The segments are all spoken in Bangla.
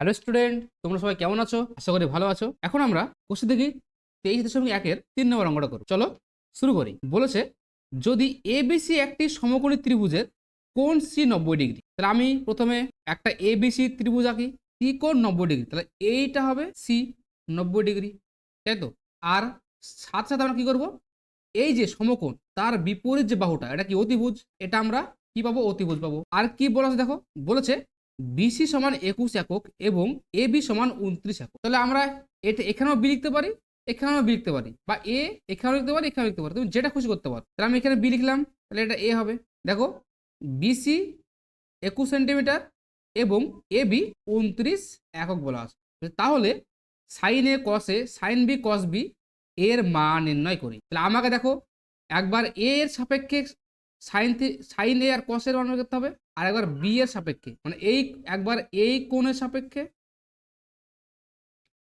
হ্যালো স্টুডেন্ট তোমরা সবাই কেমন আছো? আশা করি ভালো আছো। এখন আমরা কোশ্চেন দেখি তেইশ দশমিক একের তিন নম্বর অঙ্কটা করো চলো শুরু করি। বলেছে, যদি এ এবিসি একটি সমকোণী ত্রিভুজের কোণ সি নব্বই ডিগ্রি, তাহলে আমি প্রথমে একটা এ এবিসি ত্রিভুজ আঁকি। সি কোণ নব্বই ডিগ্রি, তাহলে এইটা হবে সি নব্বই ডিগ্রি। তাই তো? আর সাথে সাথে আমরা কী করব? এই যে সমকোণ, তার বিপরীত যে বাহুটা, এটা কি অতিভুজ? এটা আমরা কি পাবো? অতিভুজ পাবো। আর কি বলেছে দেখো? বলেছে বিসি সমান একুশ একক এবং এ বি সমান উনত্রিশ একক। তাহলে আমরা এটা এখানেও বি লিখতে পারি, এখানেও বি লিখতে পারি বা এ এখানেও লিখতে পারি, এখানেও লিখতে পারি। তুমি যেটা খুশি করতে পারো। তাহলে আমি এখানে বি লিখলাম, তাহলে এটা এ হবে। দেখো বিসি একুশ সেন্টিমিটার এবং এ বি উনত্রিশ একক বলা আছে। তাহলে সাইন এ কসে সাইন বি কস বি এর মান নির্ণয় করি। তাহলে আমাকে দেখো, একবার এ এর সাপেক্ষে সাইন সাইন এ আর কসের মান করতে হবে। আর একবার বি এর সাপেক্ষে মানে এই একবার এই কোণের সাপেক্ষে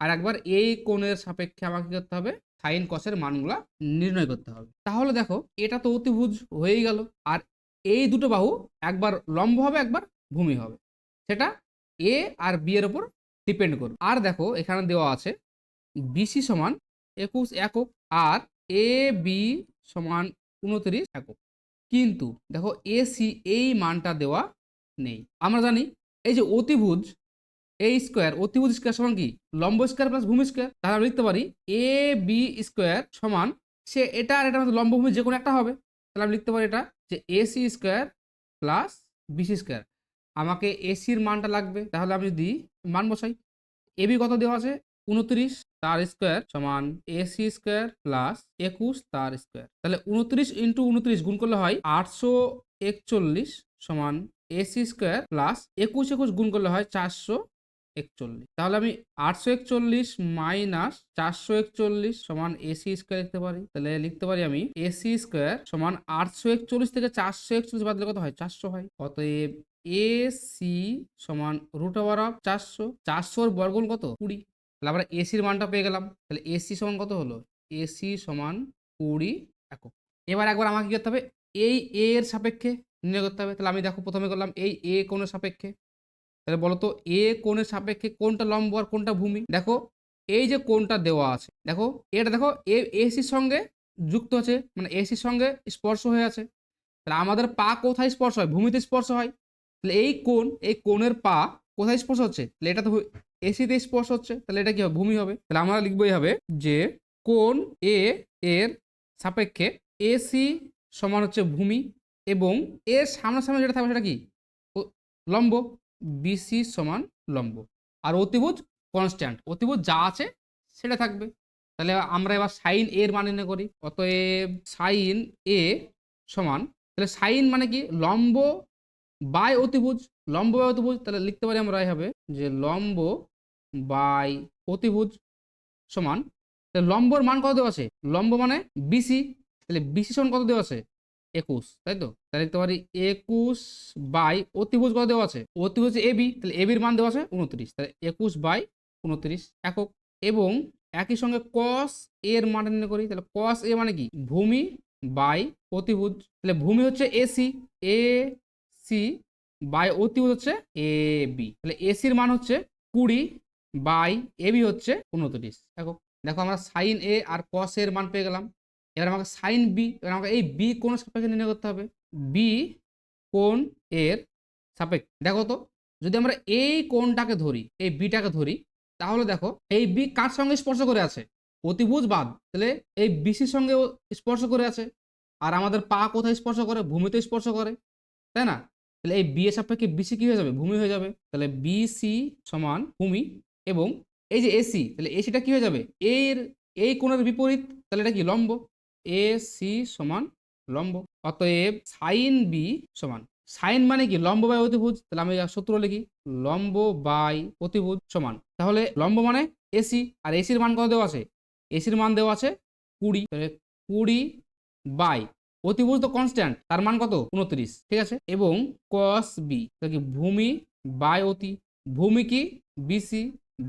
আর একবার এই কোণের সাপেক্ষে আমাকে করতে হবে? সাইন কসের মানগুলা নির্ণয় করতে হবে। তাহলে দেখো, এটা তো অতিভুজ হয়েই গেল, আর এই দুটো বাহু একবার লম্ব হবে, একবার ভূমি হবে। সেটা এ আর বি এর উপর ডিপেন্ড করবে। আর দেখো, এখানে দেওয়া আছে বিসি সমান একুশ একক, আর এ বি সমান উনত্রিশ একক। কিন্তু দেখো এসি এই মানটা দেওয়া নেই। আমরা জানি এই যে অতিভুজ এ স্কোয়ার অতিভুজ স্কোয়ার সমান কি? লম্ব স্কোয়ার প্লাস ভূমি স্কোয়ার তাহলে আমরা লিখতে পারি এ বি স্কোয়ার সমান, সে এটা আর এটা লম্ব ভূমি যে কোনো একটা হবে। তাহলে আমি লিখতে পারি এটা যে AC square plus BC square আমাকে এসির মানটা লাগবে। তাহলে আমি যদি মান বসাই এবি কত দেওয়া আছে? উনত্রিশ। তার স্কোয়ার সমান এসি স্কোয়ার প্লাস একুশ তার স্কোয়ার। তাহলে উনত্রিশ ইন্টু উনত্রিশ গুণ করলে হয় আটশো একচল্লিশ সমান এসি স্কোয়ার প্লাস একুশ একুশ গুণ করলে হয় চারশো একচল্লিশ। তাহলে আমি আটশো একচল্লিশ মাইনাস চারশো একচল্লিশ সমান এসি স্কোয়ার লিখতে পারি। তাহলে লিখতে পারি আমি এসি স্কোয়ার সমান আটশো একচল্লিশ থেকে চারশো একচল্লিশ বাদ দিলে কত হয়? চারশো হয়। অতএব এ সি সমান রুট ওভার অফ চারশো। চারশোর বর্গমূল কত? কুড়ি। তাহলে আমরা এসির মানটা পেয়ে গেলাম। তাহলে এসি সমান কত হলো? এসি সমান কুড়ি একক। এবার একবার আমাকে কি করতে হবে? এই এ এর সাপেক্ষে নির্ণয় করতে হবে। তাহলে আমি দেখো প্রথমে করলাম এই এ কোণের সাপেক্ষে। তাহলে বলো তো এ কোণের সাপেক্ষে কোনটা লম্ব আর কোনটা ভূমি? দেখো, এই যে কোণটা দেওয়া আছে, দেখো, এটা দেখো, এ এসির সঙ্গে যুক্ত আছে মানে এসির সঙ্গে স্পর্শ হয়ে আছে। তাহলে আমাদের পা কোথায় স্পর্শ হয়? ভূমিতে স্পর্শ হয়। তাহলে এই কোণ, এই কোণের পা কোথায় স্পর্শ হচ্ছে? তাহলে এটা তো এসিতে স্পর্শ হচ্ছে। তাহলে এটা কি হবে? ভূমি হবে। তাহলে আমরা লিখব এইভাবে যে কোন এ এর সাপেক্ষে এসি সমান হচ্ছে ভূমি এবং এর সামনাসামনি যেটা থাকবে সেটা কি? লম্ব। বিসি সমান লম্ব। আর অতিভুজ কনস্ট্যান্ট অতিভুজ যা আছে সেটা থাকবে। তাহলে আমরা এবার সাইন এর মানে নির্ণয় করি। অতএব সাইন এ সমান, তাহলে সাইন মানে কি? লম্ব বাই অতিভুজ। লম্ব বাই অতিভুজ তাহলে লিখতে পারি আমরা এভাবে যে লম্ব বাই অতিভুজ সমান, তাহলে লম্বর মান কত দেওয়া আছে? লম্ব মানে বিসি, তাহলে বিসি সমান কত দেওয়া আছে? একুশ, তাই তো? তাহলে লিখতে পারি একুশ বাই অতিভুজ কত দেওয়া আছে? অতিভুজ এবি তাহলে এবির মান দেওয়া আছে উনত্রিশ, তাহলে একুশ বাই উনত্রিশ একক, এবং একই সঙ্গে কস এর মান নির্ণয় করি, তাহলে কস এ মানে কি? ভূমি বাই অতিভুজ, তাহলে ভূমি হচ্ছে এসি এ সি বাই অতিভুজ হচ্ছে এ, বি। তাহলে এসির মান হচ্ছে কুড়ি বাই এ বি হচ্ছে উনত্রিশ দেখো দেখো আমরা সাইন এ আর কস এর মান পেয়ে গেলাম। এবার আমাকে সাইন বি এবার আমাকে এই বি কোন সাপেক্ষে নির্ণয় করতে হবে? বি কোন এর সাপেক্ষে। দেখো তো, যদি আমরা এই কোনটাকে ধরি, এই বিটাকে ধরি, তাহলে দেখো, এই বি কার সঙ্গে স্পর্শ করে আছে? অতিভুজ বাদ। তাহলে এই বিসির সঙ্গে স্পর্শ করে আছে। আর আমাদের পা কোথায় স্পর্শ করে? ভূমিতে স্পর্শ করে। তাই না? তাহলে এই বি এর সাপেক্ষে বিসি কি হয়ে যাবে? ভূমি হয়ে যাবে। তাহলে বিসি সমান ভূমি এবং এই যে এসি তাহলে এসিটা কি হয়ে যাবে? এর এই কোণের বিপরীত, তাহলে এটা কি? লম্ব। এ সি সমান লম্ব। অতএব সাইন বি সমান। সাইন মানে কি? লম্ব বাই অতিভুজ। তাহলে আমি সূত্র লিখি। লম্ব বাই অতিভুজ সমান। তাহলে লম্ব মানে এসি আর এসির মান কত দেওয়া আছে? এসির মান দেওয়া আছে কুড়ি। তাহলে কুড়ি বাই অতিভুজ তো কনস্ট্যান্ট তার মান কত? উনত্রিশ ঠিক আছে? এবং কস বি কি ভূমি বাই অতি, ভূমি কি? বিসি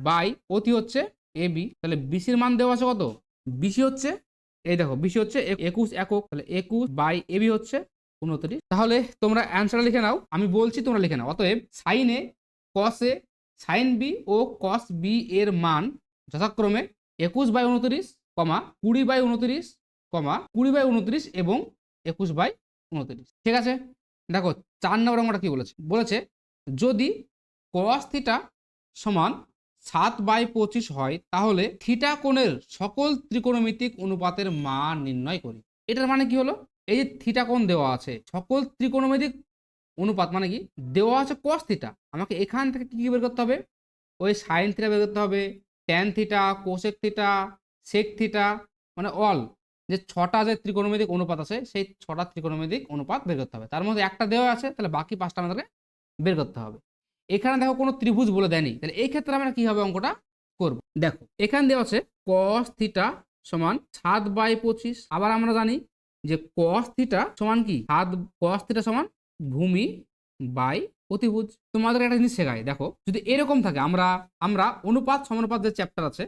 বাই অতি হচ্ছে এ বি তাহলে বিসির মান দেওয়া আছে কত? বিসি হচ্ছে, এই দেখো বিসি হচ্ছে এ- একুশ একক, তাহলে একুশ বাই এবি হচ্ছে উনত্রিশ তাহলে তোমরা অ্যান্সার লিখে নাও, আমি বলছি তোমরা লিখে নাও। অতএব সাইনে কসে সাইন বি ও কস বি এর মান যথাক্রমে একুশ বাই উনত্রিশ কমা কুড়ি বাই উনত্রিশ কমা কুড়ি বাই উনত্রিশ এবং একুশ বাই উনত্রিশ। ঠিক আছে? দেখো, চার নম্বর অঙ্কটা কি বলেছে? বলেছে, যদি কস থিটা সমান সাত বাই পঁচিশ হয়, তাহলে থিটা কোণের সকল ত্রিকোণমিতিক অনুপাতের মান নির্ণয় করি। এটার মানে কি হলো? এই যে থিটা কোণ দেওয়া আছে, সকল ত্রিকোণমিতিক অনুপাত মানে কি? দেওয়া আছে কস থিটা আমাকে এখান থেকে কী কি বের করতে হবে? ওই সাইন থিটা বের করতে হবে। Tan theta cosec theta sec theta মানে অল যে ছটা যে ত্রিকোণমিতিক অনুপাত আছে, সেই ছটা ত্রিকোণমিতিক অনুপাত বের করতে হবে। তার মধ্যে একটা দেওয়া আছে, তাহলে বাকি পাঁচটা আমাদেরকে বের করতে হবে। এখানে দেখো কোনো ত্রিভুজ বলে দেয়নি। তাহলে এই ক্ষেত্রে আমরা কীভাবে অঙ্কটা করব? দেখো, এখানে দেওয়া আছে কস থিটা সমান সাত বাই পঁচিশ। আবার আমরা জানি যে কস থিটা সমান কি? সাত কস থিটা সমান ভূমি বাই অতিভুজ। তোমাদের একটা জিনিস শেখায় দেখো। যদি এরকম থাকে, আমরা আমরা অনুপাত, সমানুপাত যে চ্যাপ্টার আছে,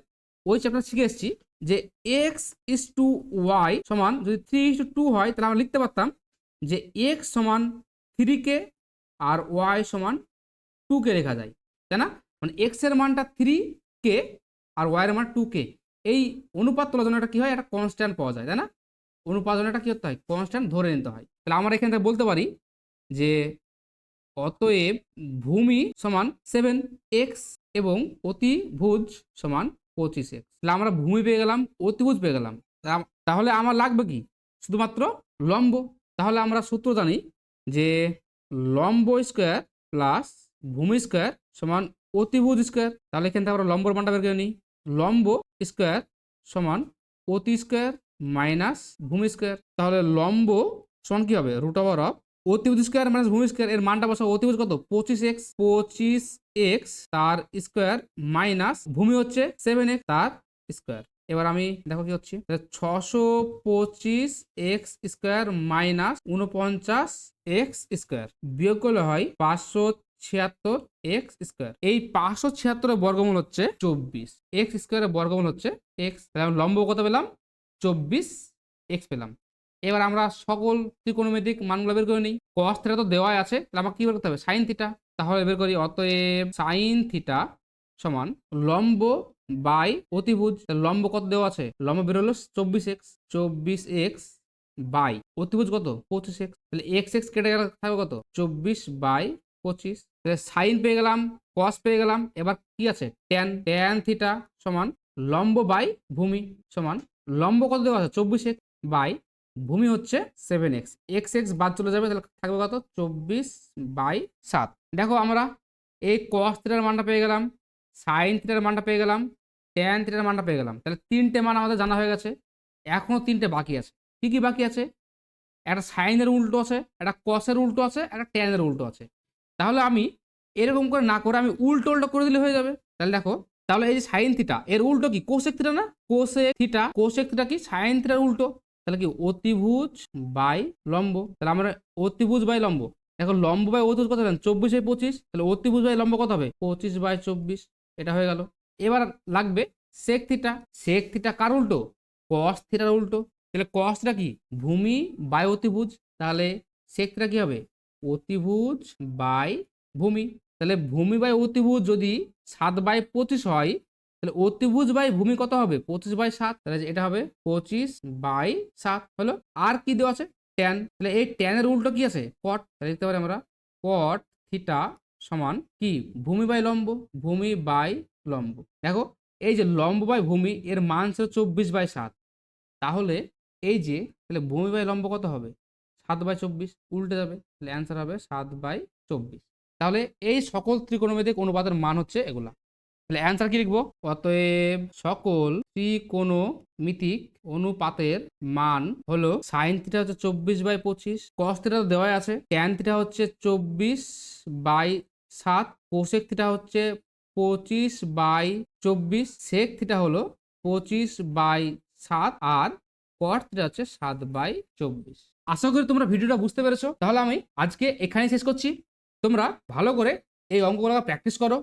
ওই চ্যাপ্টার শিখে এসেছি। যে এক্স ইস টু ওয়াই সমান যদি থ্রি ইস টু টু হয়, তাহলে আমরা লিখতে পারতাম যে এক্স সমান থ্রি কে আর ওয়াই সমান টু কে লেখা যায়, তাই না? মানে এক্সের মানটা থ্রি কে আর ওয়াই এর মান টু কে। এই অনুপাত তোলার জন্য একটা কি হয়? একটা কনস্ট্যান্ট পাওয়া যায়, তাই না? অনুপাত একটা কি করতে হয়? কনস্ট্যান্ট ধরে নিতে হয়। তাহলে আমরা এখান বলতে পারি যে অতএব ভূমি সমান সেভেন এক্স এবং অতিভুজ সমান পঁচিশ এক্স তাহলে আমরা ভূমি পেয়ে গেলাম, অতিভুজ পেয়ে গেলাম। তাহলে আমার লাগবে কি? শুধুমাত্র লম্ব। তাহলে আমরা সূত্র জানি যে লম্ব স্কোয়ার প্লাস ভূমি স্কোয়ার সমান অতিভুজ স্কোয়ার তাহলে এখান থেকে আমরা লম্বর মানটা বের করে নিই। লম্ব স্কোয়ার সমান অতি স্কোয়ার মাইনাস ভূমি স্কোয়ার তাহলে লম্ব সমান কী হবে? রুট ওভার অফ অতিভুজ স্কোয়ার মাইনাস ভূমি স্কোয়ার এর মানটা বসা অতিভুজ কত? পঁচিশ এক্স পঁচিশ এক্স তার স্কোয়ার মাইনাস ভূমি হচ্ছে সেভেন এক্স তার স্কোয়ার। এবার আমি দেখো কি হচ্ছে? ছশো পঁচিশ এক্স স্কোয়ার মাইনাস উনপঞ্চাশ এক্স স্কোয়ার বিয়োগ করলে হয় পাঁচশো ছিয়াত্তর এক্স স্কোয়ার। এই পাঁচশো ছিয়াত্তরের বর্গমূল হচ্ছে চব্বিশ। এক্স স্কোয়ারের বর্গমূল হচ্ছে এক্স। লম্ব কত পেলাম? চব্বিশ এক্স পেলাম। এবার আমরা সকল ত্রিকোণমিতিক মানগুলো বের করে নিই। কস থিটা তো দেওয়াই আছে। তাহলে আমাকে কি বের করতে হবে? সাইন থিটা তাহলে বের করি অতএব সাইন থিটা সমান লম্ব বাই অতিভুজ। লম্ব কত দেওয়া আছে? লম্ব বের হলো চব্বিশ এক্স। চব্বিশ এক্স বাই। অতিভুজ কত? পঁচিশ এক্স। তাহলে এক্স এক্স কেটে গেলে থাকবে কত? চব্বিশ বাই পঁচিশ। তাহলে সাইন পেয়ে গেলাম কস পেয়ে গেলাম। এবার কি আছে? ট্যান ট্যান থিটা সমান লম্ব বাই ভূমি সমান লম্ব কত দেওয়া আছে? চব্বিশ এক্স বাই ভূমি হচ্ছে সেভেন এক্স এক্স এক্স বাদ চলে যাবে, তাহলে থাকবে কত? চব্বিশ বাই সাত। দেখো আমরা এই কস থিটার মানটা পেয়ে গেলাম সাইন থিটার মানটা পেয়ে গেলাম ট্যান থিটার মানটা পেয়ে গেলাম। তাহলে তিনটে মান আমাদের জানা হয়ে গেছে, এখনও তিনটে বাকি আছে। কি কি বাকি আছে? একটা সাইনের উল্টো আছে, একটা কসের উল্টো আছে, একটা ট্যানের উল্টো আছে। তাহলে আমি এরকম করে না করে আমি উল্টো উল্টো করে দিলে হয়ে যাবে। তাহলে দেখো, তাহলে এই যে সাইন থিটা এর উল্টো কি? কোসেক থিটা না? কোসেক থিটা কোসেক থিটা কি? সাইন থিটার উল্টো। তাহলে কি অতিভুজ বাই লম্ব? তাহলে আমরা অতিভুজ বাই লম্ব। এখন লম্ব বাই অতিভুজ কত হলেন চব্বিশ পঁচিশ। তাহলে অতিভুজ বাই লম্ব কত হবে? পঁচিশ বাই চব্বিশ। এটা হয়ে গেল। এবার লাগবে সেক থিটা সেক থিটা কার উল্টো? কস থিটার উল্টো। তাহলে কস থিটা কি? ভূমি বাই অতিভুজ। তাহলে সেক থিটা কি হবে? অতিভুজ বাই ভূমি। তাহলে ভূমি বাই অতিভুজ যদি সাত বাই পঁচিশ হয় তাহলে অতিভুজ বাই ভূমি কত হবে? পঁচিশ বাই সাত। তাহলে এটা হবে পঁচিশ বাই সাত হলো আর কি দেওয়া আছে? ট্যান তাহলে এই ট্যানের উল্টো কি আছে? কট তাহলে লিখতে পারি আমরা কট থিটা সমান কি? ভূমি বাই লম্ব, ভূমি বাই লম্ব। দেখো, এই যে লম্ব বাই ভূমি, এর মান ছিল চব্বিশ বাই সাত। তাহলে এই যে, তাহলে ভূমি বাই লম্ব কত হবে? সাত বাই চব্বিশ, উল্টে যাবে। তাহলে অ্যান্সার হবে সাত বাই চব্বিশ। তাহলে এই সকল ত্রিকোণমিতিক অনুপাতের মান হচ্ছে এগুলা। তাহলে অ্যান্সার কি লিখব? অতএব সকল ত্রিকোণমিতিক অনুপাতের মান হলো সাইন থিটা হচ্ছে চব্বিশ বাই পঁচিশ কস থিটা তো দেওয়াই আছে। ট্যান থিটা হচ্ছে চব্বিশ বাই সাত কোসেক থিটা হচ্ছে পঁচিশ বাই চব্বিশ সেক থিটা হলো পঁচিশ বাই সাত আর কট থিটা হচ্ছে সাত বাই চব্বিশ। আশা করি তোমরা ভিডিওটা বুঝতে পেরেছ। তাহলে আমি আজকে এখানেই শেষ করছি। তোমরা ভালো করে এই অঙ্কগুলো প্র্যাকটিস করো।